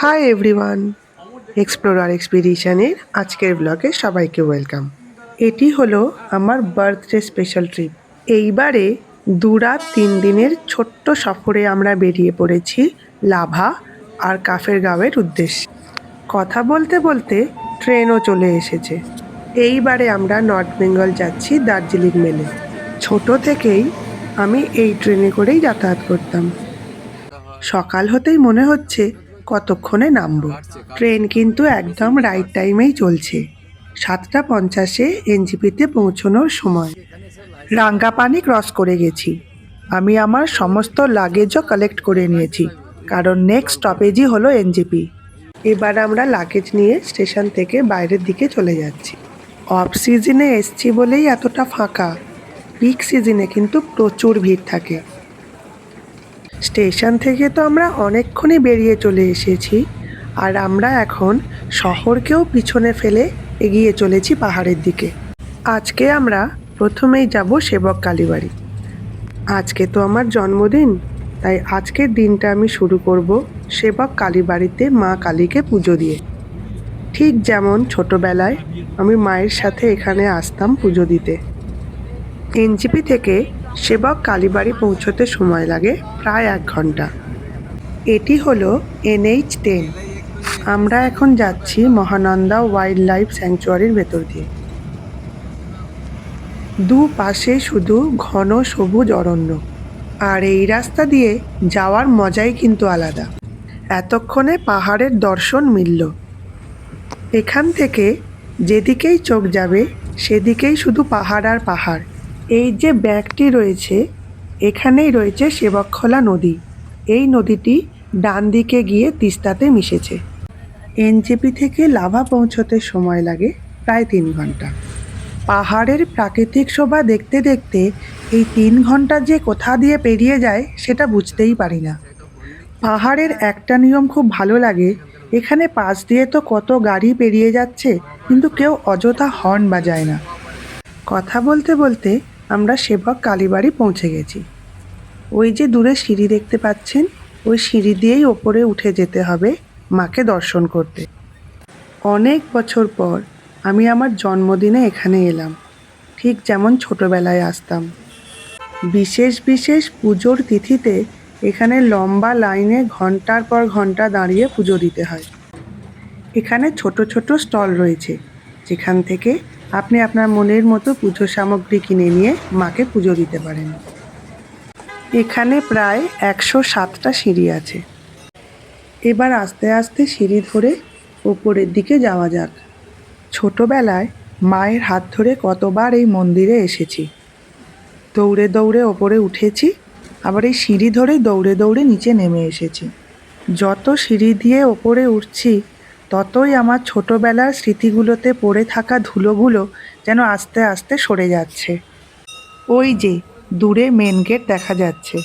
Hi everyone explorer এক্সপিডিশনের আজকের ব্লগে সবাইকে ওয়েলকাম এটি হলো আমার বার্থডে স্পেশাল ট্রিপ এইবারে দু রাত তিন দিনের ছোট্ট সফরে আমরা বেরিয়ে পড়েছি লাভা আর কাফের গাঁওয়ের উদ্দেশ্যে। কথা বলতে বলতে ট্রেনও চলে এসেছে। এইবারে আমরা নর্থ বেঙ্গল যাচ্ছি দার্জিলিং মেলে। ছোট থেকেই আমি এই ট্রেনে করেই যাতায়াত করতাম। সকাল হতেই মনে হচ্ছে কতক্ষণে নামবো? ট্রেন কিন্তু একদম রাইট টাইমেই চলছে। সাতটা পঞ্চাশে এনজিপিতে পৌঁছানোর সময়। রাঙ্গাপানি ক্রস করে গেছি। আমি আমার সমস্ত লাগেজও কালেক্ট করে নিয়েছি, কারণ নেক্সট স্টপেজই হলো এনজিপি। এবার আমরা লাগেজ নিয়ে স্টেশন থেকে বাইরের দিকে চলে যাচ্ছি। অফ সিজনে এসছি বলেই এতটা ফাঁকা। পিক সিজনে কিন্তু প্রচুর ভিড় থাকে। স্টেশন থেকে তো আমরা অনেকক্ষণই বেরিয়ে চলে এসেছি, আর আমরা এখন শহরকেও পিছনে ফেলে এগিয়ে চলেছি পাহাড়ের দিকে। আজকে আমরা প্রথমেই যাব সেবক কালীবাড়ি। আজকে তো আমার জন্মদিন, তাই আজকের দিনটা আমি শুরু করব সেবক কালীবাড়িতে মা কালীকে পুজো দিয়ে। ঠিক যেমন ছোটবেলায় আমি মায়ের সাথে এখানে আসতাম পুজো দিতে। এনজিপি থেকে সেবক কালীবাড়ি পৌঁছতে সময় লাগে প্রায় এক ঘণ্টা। এটি হলো এনএইচ টেন। আমরা এখন যাচ্ছি মহানন্দা ওয়াইল্ড লাইফ স্যাংচুয়ারির ভেতর দিয়ে। দু পাশে শুধু ঘন সবুজ অরণ্য। আর এই রাস্তা দিয়ে যাওয়ার মজাই কিন্তু আলাদা। এতক্ষণে পাহাড়ের দর্শন মিলল। এখান থেকে যেদিকেই চোখ যাবে, সেদিকেই শুধু পাহাড় আর পাহাড়। এই যে ব্যাগটি রয়েছে, এখানেই রয়েছে সেবকখোলা নদী। এই নদীটি ডান দিকে গিয়ে তিস্তাতে মিশেছে। এনজেপি থেকে লাভা পৌঁছতে সময় লাগে প্রায় তিন ঘণ্টা। পাহাড়ের প্রাকৃতিক শোভা দেখতে দেখতে এই তিন ঘণ্টা যে কোথা দিয়ে পেরিয়ে যায় সেটা বুঝতেই পারি না। পাহাড়ের একটা নিয়ম খুব ভালো লাগে, এখানে পাশ দিয়ে তো কত গাড়ি পেরিয়ে যাচ্ছে, কিন্তু কেউ অযথা হর্ন বাজায় না। কথা বলতে বলতে আমরা সেবক কালীবাড়ি পৌঁছে গেছি। ওই যে দূরে সিঁড়ি দেখতে পাচ্ছেন, ওই সিঁড়ি দিয়েই ওপরে উঠে যেতে হবে মাকে দর্শন করতে। অনেক বছর পর আমি আমার জন্মদিনে এখানে এলাম, ঠিক যেমন ছোটবেলায় আসতাম। বিশেষ বিশেষ পুজোর তিথিতে এখানে লম্বা লাইনে ঘণ্টার পর ঘণ্টা দাঁড়িয়ে পুজো দিতে হয়। এখানে ছোট ছোট স্টল রয়েছে, যেখান থেকে আপনি আপনার মনের মতো পুজো সামগ্রী কিনে নিয়ে মাকে পুজো দিতে পারেন। এখানে প্রায় একশো সাতটা সিঁড়ি আছে। এবার আস্তে আস্তে সিঁড়ি ধরে ওপরের দিকে যাওয়া যাক। ছোটোবেলায় মায়ের হাত ধরে কতবার এই মন্দিরে এসেছি। দৌড়ে দৌড়ে ওপরে উঠেছি, আবার এই সিঁড়ি ধরে দৌড়ে দৌড়ে নিচে নেমে এসেছি। যত সিঁড়ি দিয়ে ওপরে উঠছি ততই আমার ছোটবেলার স্মৃতিগুলোতে পড়ে থাকা ধুলোগুলো যেন আস্তে আস্তে সরে যাচ্ছে। ওই যে, দূরে মেন গেট দেখা যাচ্ছে।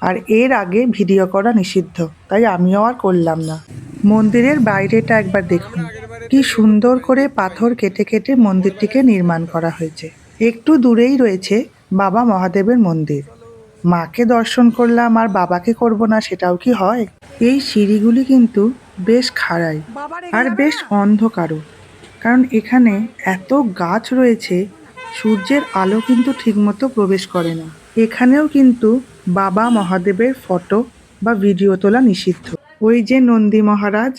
আর এর আগে ভিডিও করা নিষিদ্ধ, তাই আমিও আর করলাম না। মন্দিরের বাইরেটা একবার দেখুন। কি সুন্দর করে পাথর কেটে কেটে মন্দিরটিকে নির্মাণ করা হয়েছে। একটু দূরেই রয়েছে বাবা মহাদেবের মন্দির। মাকে দর্শন করলাম আর বাবাকে করব না সেটাও কি হয়? এই সিঁড়িগুলি কিন্তু বেশ খাড়াই আর বেশ অন্ধকারও। কারণ এখানে এত গাছ রয়েছে সূর্যের আলো কিন্তু ঠিকমতো প্রবেশ করে না। এখানেও কিন্তু বাবা মহাদেবের ফটো বা ভিডিও তোলা নিষিদ্ধ। ওই যে নন্দী মহারাজ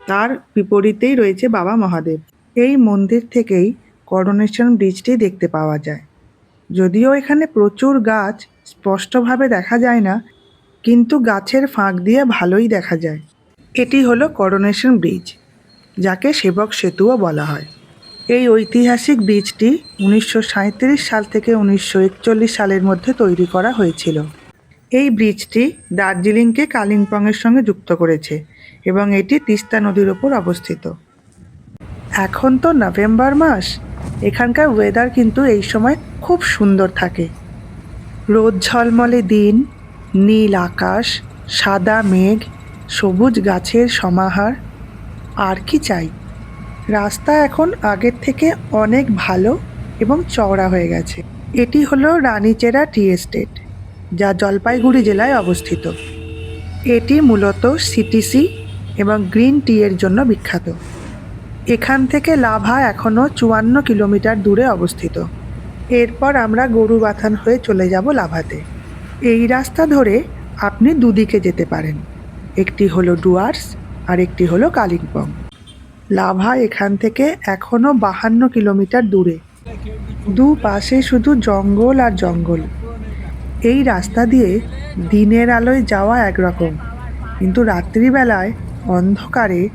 তার বিপরীতেই রয়েছে বাবা মহাদেব। এই মন্দির থেকেই করোনেশন ব্রিজটি দেখতে পাওয়া যায়। যদিও এখানে প্রচুর গাছ, স্পষ্টভাবে দেখা যায় না, কিন্তু গাছের ফাঁক দিয়ে ভালোই দেখা যায়। এটি হলো করোনেশন ব্রিজ যাকে সেবক সেতুও বলা হয়। এই ঐতিহাসিক ব্রিজটি উনিশশো সাঁইত্রিশ সাল থেকে উনিশশো একচল্লিশ সালের মধ্যে তৈরি করা হয়েছিল। এই ব্রিজটি দার্জিলিংকে কালিম্পংয়ের সঙ্গে যুক্ত করেছে এবং এটি তিস্তা নদীর ওপর অবস্থিত। এখন তো নভেম্বর মাস এখানকার ওয়েদার কিন্তু এই সময় খুব সুন্দর থাকে। রোদ ঝলমলে দিন, নীল আকাশ, সাদা মেঘ, সবুজ গাছের সমাহার। আর কি চাই? রাস্তা এখন আগের থেকে অনেক ভালো এবং চওড়া হয়ে গেছে। এটি হলো রানীচেরা টি এস্টেট, যা জলপাইগুড়ি জেলায় অবস্থিত। এটি মূলত সিটিসি এবং গ্রিন টি এর জন্য বিখ্যাত। এখান থেকে লাভা এখনও চুয়ান্ন কিলোমিটার দূরে অবস্থিত। এরপর আমরা গরু বাথান হয়ে চলে যাব লাভাতে। এই রাস্তা ধরে আপনি দুদিকে যেতে পারেন। একটি হলো ডুয়ার্স আর একটি হলো কালিম্পং। লাভা এখান থেকে এখনও বাহান্ন কিলোমিটার দূরে। দু পাশে শুধু জঙ্গল আর জঙ্গল। এই রাস্তা দিয়ে দিনের আলোয় যাওয়া একরকম। কিন্তু রাত্রিবেলায় অন্ধকারে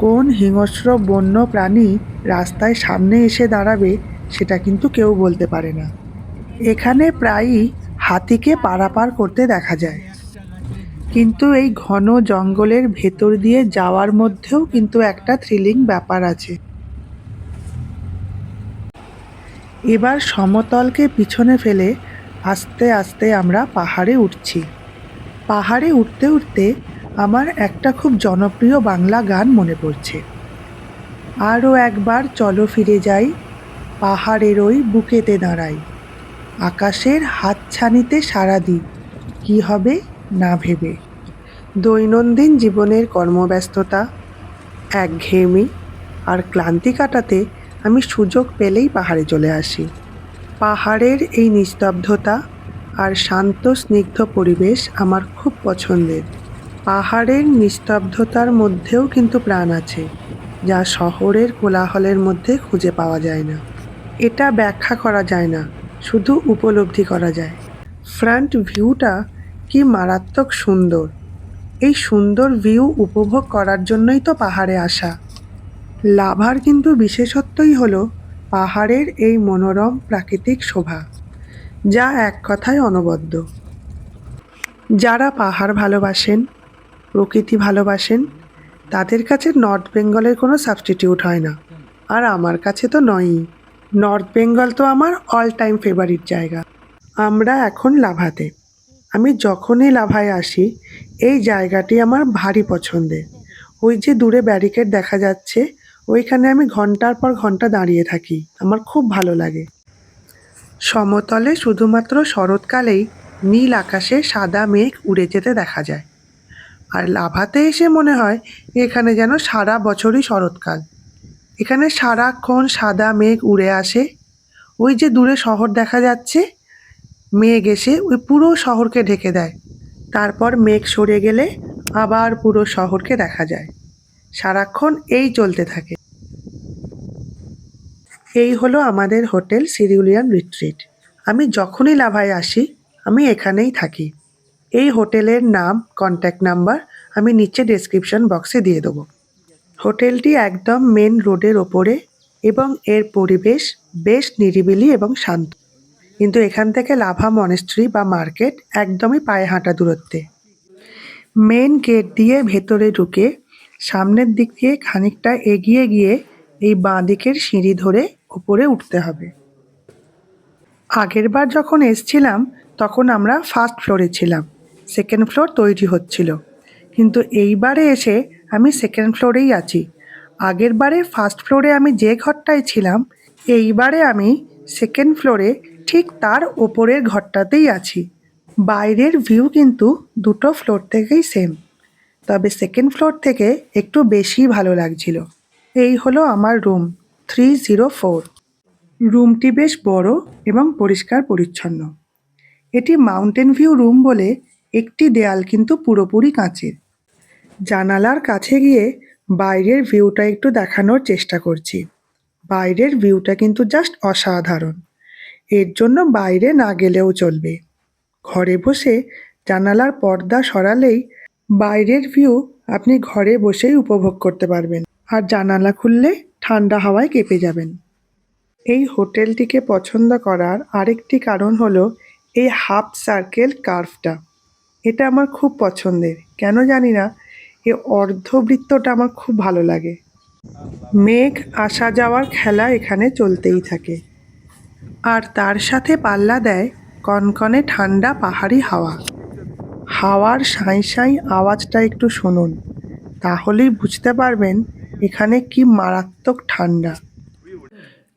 কোন হিংস্র বন্য প্রাণী রাস্তায় সামনে এসে দাঁড়াবে সেটা কিন্তু কেউ বলতে পারে না। এখানে প্রায়ই হাতিকে পারাপার করতে দেখা যায়। কিন্তু এই ঘন জঙ্গলের ভেতর দিয়ে যাওয়ার মধ্যেও কিন্তু একটা থ্রিলিং ব্যাপার আছে। এবার সমতলকে পিছনে ফেলে আস্তে আস্তে আমরা পাহাড়ে উঠছি। পাহাড়ে উঠতে উঠতে আমার একটা খুব জনপ্রিয় বাংলা গান মনে পড়ছে। আরও একবার চলো ফিরে যাই, পাহাড়ের ওই বুকেতে দাঁড়াই। আকাশের হাতছানিতে সারা দিই, কী হবে না ভেবে। দৈনন্দিন জীবনের কর্মব্যস্ততা, একঘেয়েমি আর ক্লান্তি কাটাতে আমি সুযোগ পেলেই পাহাড়ে চলে আসি। পাহাড়ের এই নিস্তব্ধতা আর শান্ত, স্নিগ্ধ পরিবেশ আমার খুব পছন্দের। পাহাড়ের নিস্তব্ধতার মধ্যেও কিন্তু প্রাণ আছে, যা শহরের কোলাহলের মধ্যে খুঁজে পাওয়া যায় না। এটা ব্যাখ্যা করা যায় না, শুধু উপলব্ধি করা যায়। ফ্রন্ট ভিউটা কি মারাত্মক সুন্দর। এই সুন্দর ভিউ উপভোগ করার জন্যই তো পাহাড়ে আসা। লাভার কিন্তু বিশেষত্বই হলো পাহাড়ের এই মনোরম প্রাকৃতিক শোভা, যা এক কথায় অনবদ্য। যারা পাহাড় ভালোবাসেন প্রকৃতি ভালোবাসেন, তাদের কাছে নর্থ বেঙ্গলের কোনো সাবস্টিটিউট হয় না। আর আমার কাছে তো নয়ই। নর্থ বেঙ্গল তো আমার অল টাইম ফেভারিট জায়গা। আমরা এখন লাভাতে। আমি যখনই লাভায় আসি, এই জায়গাটি আমার ভারী পছন্দের। ওই যে দূরে ব্যারিকেড দেখা যাচ্ছে, ওইখানে আমি ঘণ্টার পর ঘণ্টা দাঁড়িয়ে থাকি। আমার খুব ভালো লাগে। সমতলে শুধুমাত্র শরৎকালেই নীল আকাশে সাদা মেঘ উড়ে যেতে দেখা যায়। আর লাভাতে এসে মনে হয় এখানে যেন সারা বছরই শরৎকাল। এখানে সারাক্ষণ সাদা মেঘ উড়ে আসে। ওই যে দূরে শহর দেখা যাচ্ছে, মেঘ এসে ওই পুরো শহরকে ঢেকে দেয়। তারপর মেঘ সরে গেলে আবার পুরো শহরকে দেখা যায়। সারাক্ষণ এই চলতে থাকে। এই হলো আমাদের হোটেল সিরিউলিয়ান রিট্রিট। আমি যখনই লাভায় আসি, আমি এখানেই থাকি। এই হোটেলের নাম কন্ট্যাক্ট নাম্বার আমি নিচে ডেসক্রিপশন বক্সে দিয়ে দেবো। হোটেলটি একদম মেন রোডের ওপরে এবং এর পরিবেশ বেশ নিরিবিলি এবং শান্ত। কিন্তু এখান থেকে লাভা মনেস্ট্রি বা মার্কেট একদমই পায়ে হাঁটা দূরত্বে। মেন গেট দিয়ে ভেতরে ঢুকে সামনের দিক দিয়ে খানিকটা এগিয়ে গিয়ে এই বাঁ দিকের সিঁড়ি ধরে উপরে উঠতে হবে। আগেরবার যখন এসছিলাম, তখন আমরা ফার্স্ট ফ্লোরে ছিলাম। সেকেন্ড ফ্লোর তৈরি হচ্ছিল। কিন্তু এইবারে এসে আমি সেকেন্ড ফ্লোরেই আছি। আগের বারে ফার্স্ট ফ্লোরে আমি যে ঘরটায় ছিলাম, এইবারে আমি সেকেন্ড ফ্লোরে ঠিক তার ওপরের ঘরটাতেই আছি। বাইরের ভিউ কিন্তু দুটো ফ্লোর থেকেই সেম তবে সেকেন্ড ফ্লোর থেকে একটু বেশি ভালো লাগছিল। এই হলো আমার রুম থ্রি জিরো ফোর রুমটি বেশ বড় এবং পরিষ্কার পরিচ্ছন্ন এটি মাউন্টেন ভিউ রুম বলে একটি দেয়াল কিন্তু পুরোপুরি কাঁচের। জানালার কাছে গিয়ে বাইরের ভিউটা একটু দেখানোর চেষ্টা করছি। বাইরের ভিউটা কিন্তু জাস্ট অসাধারণ। এর জন্য বাইরে না গেলেও চলবে। ঘরে বসে জানালার পর্দা সরালেই বাইরের ভিউ আপনি ঘরে বসেই উপভোগ করতে পারবেন আর জানালা খুললে ঠান্ডা হাওয়ায় কেঁপে যাবেন। এই হোটেলটিকে পছন্দ করার আরেকটি কারণ হলো এই হাফ সার্কেল কার্ভটা। এটা আমার খুব পছন্দের। কেন জানি না, এ অর্ধবৃত্তটা আমার খুব ভালো লাগে। মেঘ আসা যাওয়ার খেলা এখানে চলতেই থাকে। আর তার সাথে পাল্লা দেয় কনকনে ঠান্ডা পাহাড়ি হাওয়া। হাওয়ার সাঁই সাঁই আওয়াজটা একটু শুনুন, তাহলেই বুঝতে পারবেন এখানে কি মারাত্মক ঠান্ডা।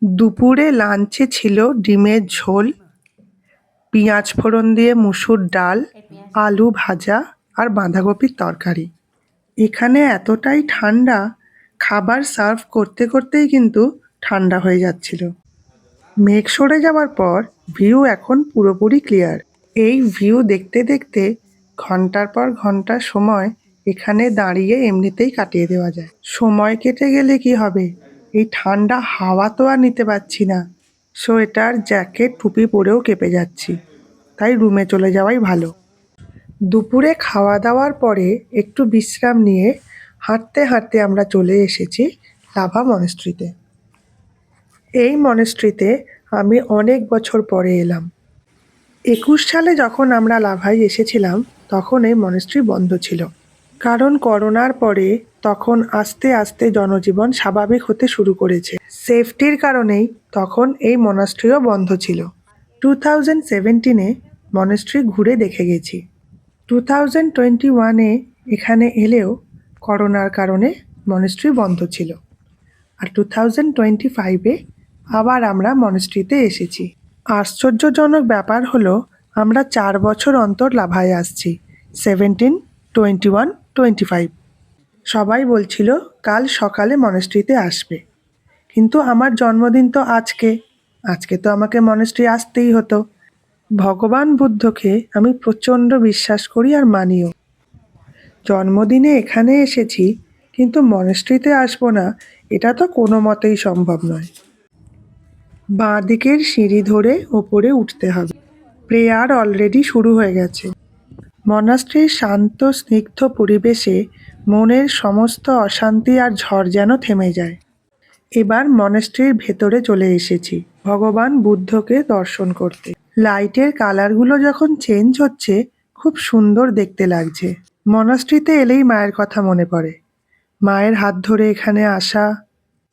দুপুরে লাঞ্চে ছিল ডিমের ঝোল পেঁয়াজ ফোড়ন দিয়ে মুসুর ডাল, আলু ভাজা আর বাঁধাকপির তরকারি। এখানে এতটাই ঠান্ডা, খাবার সার্ভ করতে করতেই কিন্তু ঠান্ডা হয়ে যাচ্ছিল। মেঘ সরে যাওয়ার পর ভিউ এখন পুরোপুরি ক্লিয়ার। এই ভিউ দেখতে দেখতে ঘণ্টার পর ঘণ্টা সময় এখানে দাঁড়িয়ে এমনিতেই কাটিয়ে দেওয়া যায়। সময় কেটে গেলে কি হবে? এই ঠান্ডা হাওয়া তো আর নিতে পারছি না। সোয়েটার জ্যাকেট টুপি পরেও কেঁপে যাচ্ছি। তাই রুমে চলে যাওয়াই ভালো। দুপুরে খাওয়া দাওয়ার পরে একটু বিশ্রাম নিয়ে হাঁটতে হাঁটতে আমরা চলে এসেছি লাভা মনেস্ট্রিতে। এই মনেস্ট্রিতে আমি অনেক বছর পরে এলাম। একুশ সালে যখন আমরা লাভায় এসেছিলাম, তখন এই মনেস্ট্রি বন্ধ ছিল। কারণ করোনার পরে তখন আস্তে আস্তে জনজীবন স্বাভাবিক হতে শুরু করেছে। সেফটির কারণেই তখন এই মনাস্ট্রিও বন্ধ ছিল। টু থাউজেন্ড সেভেন্টিনে মনেস্ট্রি ঘুরে দেখে গেছি। টু থাউজেন্ড টোয়েন্টি ওয়ানে এখানে এলেও করোনার কারণে মনেস্ট্রি বন্ধ ছিল। আর টু থাউজেন্ড টোয়েন্টি ফাইভে আবার আমরা মনেস্ট্রিতে এসেছি। আশ্চর্যজনক ব্যাপার হলো, আমরা চার বছর অন্তর লাভায় আসছি। Seventeen, twenty one twenty five সবাই বলছিল, কাল সকালে মনেস্ট্রিতে আসবে। কিন্তু আমার জন্মদিন তো আজকে। আজকে তো আমাকে মনেস্ট্রি আসতেই হতো। ভগবান বুদ্ধকে আমি প্রচণ্ড বিশ্বাস করি আর মানিও। জন্মদিনে এখানে এসেছি, কিন্তু মনেস্ট্রিতে আসব না, এটা তো কোনো মতেই সম্ভব নয়। বাঁ দিকের সিঁড়ি ধরে ওপরে উঠতে হবে। প্রেয়ার অলরেডি শুরু হয়ে গেছে। মনাস্ট্রির শান্ত, স্নিগ্ধ পরিবেশে মনের সমস্ত অশান্তি আর ঝড় যেন থেমে যায়। এবার মনেস্ট্রির ভেতরে চলে এসেছি, ভগবান বুদ্ধকে দর্শন করতে। লাইটের কালারগুলো যখন চেঞ্জ হচ্ছে, খুব সুন্দর দেখতে লাগছে। মনাস্ট্রিতে এলেই মায়ের কথা মনে পড়ে। মায়ের হাত ধরে এখানে আসা,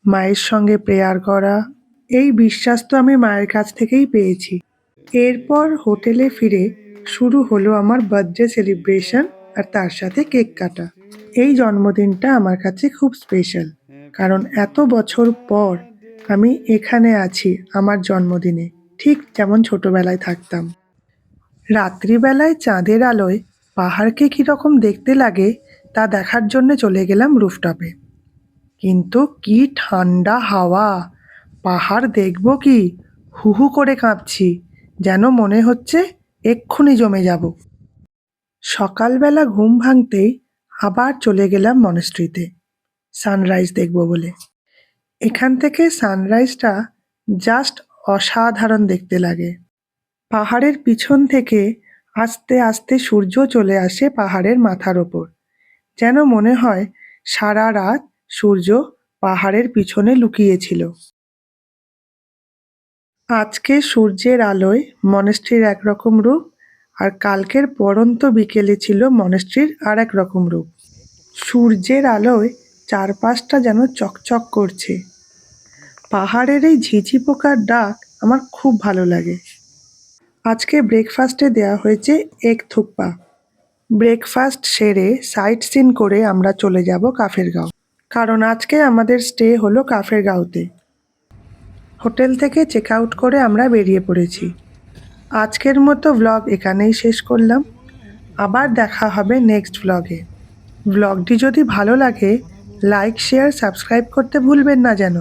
মায়ের সঙ্গে প্রেয়ার করা, এই বিশ্বাস তো আমি মায়ের কাছ থেকেই পেয়েছি। এরপর হোটেলে ফিরে শুরু হলো আমার বার্থডে সেলিব্রেশন আর তার সাথে কেক কাটা। এই জন্মদিনটা আমার কাছে খুব স্পেশাল কারণ এত বছর পর আমি এখানে আছি আমার জন্মদিনে, ঠিক যেমন ছোটবেলায় থাকতাম। রাত্রিবেলায় চাঁদের আলোয় পাহাড়কে কীরকম দেখতে লাগে তা দেখার জন্য চলে গেলাম রুফটপে কিন্তু কি ঠান্ডা হাওয়া, পাহাড় দেখব কি, হু হু করে কাঁপছি, যেন মনে হচ্ছে এক্ষুনি জমে যাব। সকালবেলা ঘুম ভাঙতেই আবার চলে গেলাম মনেস্ট্রিতে সানরাইজ দেখব বলে। এখান থেকে সানরাইজটা জাস্ট অসাধারণ দেখতে লাগে। পাহাড়ের পিছন থেকে আস্তে আস্তে সূর্য চলে আসে পাহাড়ের মাথার ওপর। যেন মনে হয় সারা রাত সূর্য পাহাড়ের পিছনে লুকিয়েছিল। আজকে সূর্যের আলোয় মনেস্ট্রির একরকম রূপ আর কালকের পরন্ত বিকেলে ছিল মনেস্ট্রির আর এক রকম রূপ। সূর্যের আলোয় চারপাশটা যেন চকচক করছে। পাহাড়ের এই ঝিঝি পোকার ডাক আমার খুব ভালো লাগে। আজকে ব্রেকফাস্টে দেওয়া হয়েছে এক থুপ্পা। ব্রেকফাস্ট সেরে সাইট সিন করে আমরা চলে যাব কাফের গাঁও কারণ আজকে আমাদের স্টে হলো কাফের গাঁওতে হোটেল থেকে চেক আউট করে আমরা বেরিয়ে পড়েছি। আজকের মতো ব্লগ এখানেই শেষ করলাম। আবার দেখা হবে নেক্সট ব্লগে ব্লগটি যদি ভালো লাগে লাইক শেয়ার সাবস্ক্রাইব করতে ভুলবেন না যেন।